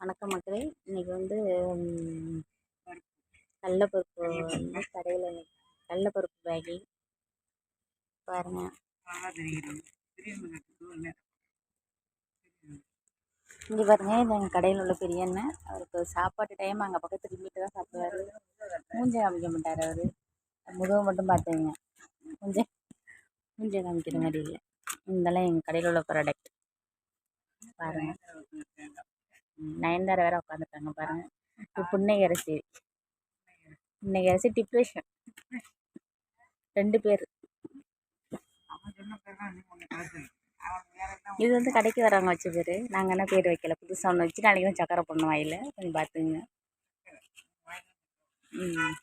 வணக்கம் மக்களே. இன்னைக்கு வந்து கடலப்பருப்பு வந்து கடையில் கடலப்பருப்பு பேக்கி பாருங்க. இங்கே பாருங்க இது எங்கள் கடையில் உள்ள பெரிய அண்ணன் அவருக்கு சாப்பாட்டு டைம் அங்கே பக்கத்து திரும்பிட்டு தான் சாப்பிடுவாரு. மூஞ்ச காமிக்க மாட்டார் அவர். முதுவை மட்டும் பார்த்துங்க மூஞ்ச மூஞ்ச காமிக்கிற மாதிரி இல்லை. இதெல்லாம் எங்கள் கடையில் உள்ள ப்ராடக்ட் பாருங்க. ம், நயன்தாரா வேற உட்காந்துருக்காங்க பாருங்க. இப்போ புன்னகை அரிசி புன்னகை அரிசி டிப்ரெஷன் ரெண்டு பேர். இது வந்து கடைக்கு வரவங்க வச்ச பேர். நாங்கள் என்ன பேர் வைக்கல. புதுசாக ஒன்று வச்சு நாளைக்கு தான் சக்கரை போடணும் வாயில். கொஞ்சம் பார்த்துங்க ம்.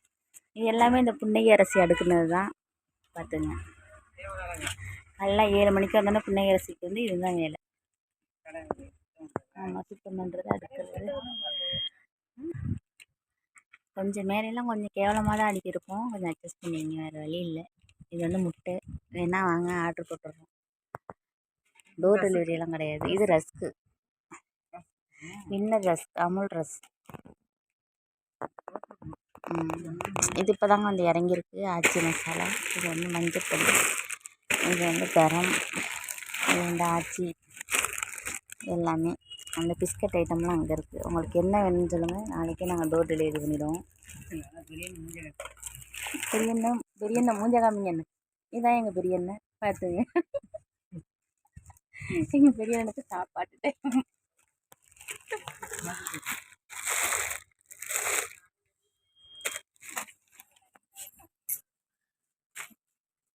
இது எல்லாமே இந்த புன்னகை அரிசி அடுக்குனது தான். பார்த்துங்க நல்லா ஏழு மணிக்கு வந்தோன்னா புன்னகை அரிசிக்கு வந்து இதுதான் வேலை. ஆமாம் சுத்தம் பண்ணுறது அடுக்கிறது. கொஞ்சம் மேலையெல்லாம் கொஞ்சம் கேவலமாக தான் அடிக்கிருப்போம். கொஞ்சம் அட்ஜஸ்ட் பண்ணிங்க வேறு வழி இல்லை. இது வந்து முட்டை. வேணா வாங்க ஆர்டர் போட்டுடுறோம் டோர் டெலிவரியெல்லாம் கிடையாது. இது rusk. Winner rusk Amul rusk. இது இப்போ தாங்க வந்து இறங்கியிருக்கு. ஆச்சி மசாலா. இது வந்து மஞ்சள் இது வந்து கரம். இது வந்து ஆச்சி. எல்லாமே. அந்த பிஸ்கட் ஐட்டம்லாம் அங்கே இருக்குது உங்களுக்கு என்ன வேணும்னு சொல்லுங்கள் நாளைக்கே நாங்கள் டோர் டெலிவரி பண்ணிவிடுவோம் பெரியண்ணன் பெரியண்ணன் மூஞ்ச காமிங்க அண்ணன் இதான் எங்கள் பெரியண்ணன் பார்த்துங்க எங்கள் பெரியண்ணனுக்கு சாப்பாட்டு டைம்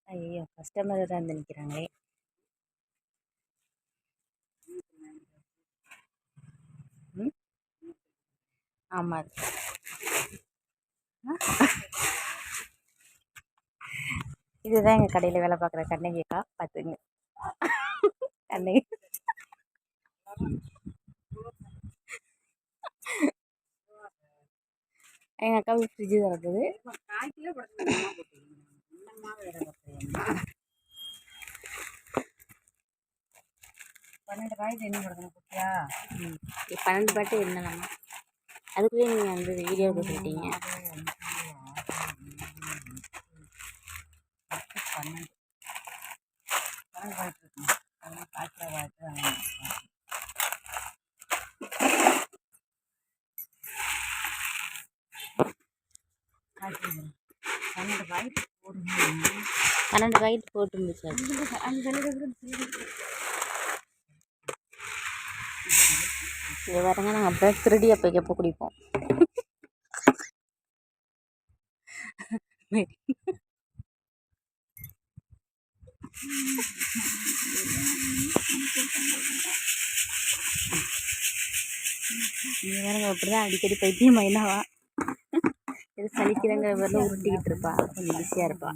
ஐயோ கஸ்டமர் தான் வந்து நிற்கிறாங்களே ஆமாம் இதுதான் எங்கள் கடையில் வேலை பார்க்குற கண்ணகிக்கா பார்த்துங்க. கண்ணகி. எங்கள் அக்கா ஃப்ரிட்ஜு திறக்குது பன்னெண்டு பாக்கெட் என்ன கொடுக்கணும் குட்டியா? பன்னெண்டு பாட்டு என்னலாமா அதுக்குள்ளே நீங்கள் வந்து வீடியோவுக்கு சொல்லிட்டீங்க பன்னெண்டு பன்னெண்டு பாக்கெட் இருக்கும் அதெல்லாம் இங்கே வரங்க நாங்கள் அப்படியே திருடி அப்போ எப்போ குடிப்போம்? இங்கே பாருங்க அப்படி தான் அடிக்கடி பைத்தியம் மைனாவா? இது சலிக்கிறங்கிற வரல உருட்டிக்கிட்டு இருப்பா. கொஞ்சம் பிஸியாக இருப்பா.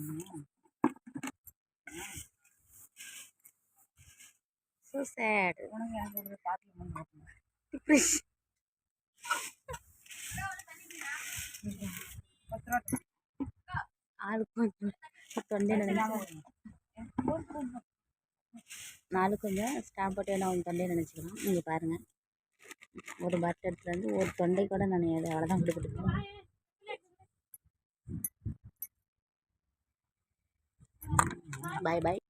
ஸோ சேட் உனக்கு எனக்கு ஒரு கொஞ்சம் நாலு கொஞ்சம் ஸ்டாம்ப் போட்டு வேணா உங்கள் தொண்டையை நினச்சிக்கலாம். நீங்கள் பாருங்கள் ஒரு பட் எடுத்துலேருந்து ஒரு தொண்டை கூட நினையாது. அவ்வளோதான் கொடுத்துட்டு பாய் பாய்